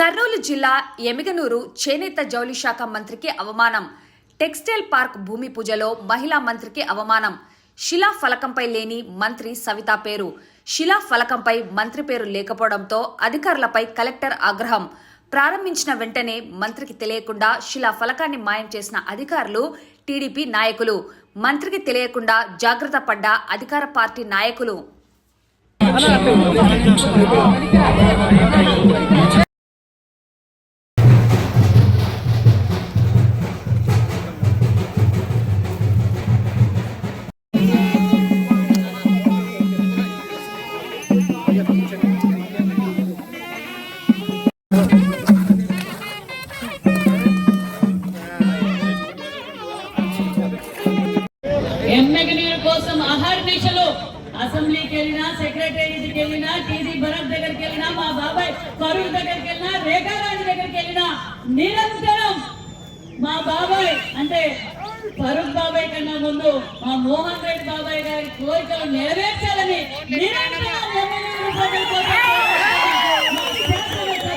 కర్నూలు జిల్లా ఎమిగనూరు చేనేత జౌళి శాఖ మంత్రికి అవమానం. టెక్స్టైల్ పార్క్ భూమి పూజలో మహిళా మంత్రికి అవమానం. శిలా ఫలకంపై లేని మంత్రి సవిత పేరు. శిలా ఫలకంపై మంత్రి పేరు లేకపోవడంతో అధికారులపై కలెక్టర్ ఆగ్రహం. ప్రారంభించిన వెంటనే మంత్రికి తెలియకుండా శిలా ఫలకాన్ని మాయం చేసిన అధికారులు టీడీపీ నాయకులు. మంత్రికి తెలియకుండా జాగ్రత్త పడ్డ అధికార పార్టీ నాయకులు. ఎమ్మెకి నీరు కోసం అహర్నిశలు అసెంబ్లీకి వెళ్ళినా సెక్రటేరియట్కి వెళ్ళినా టీజీ భరత్ దగ్గరికి వెళ్ళినా మా బాబాయ్ ఫరూక్ దగ్గరికి వెళ్ళినా రేఖారాణి దగ్గరికి వెళ్ళినా నిరంతరం మా బాబాయ్ అంటే ఫరూక్ బాబాయ్ కన్నా ముందు మా మోహన్ రెడ్డి బాబాయ్ గారి కోరికలు నెరవేర్చాలని నిరంతరం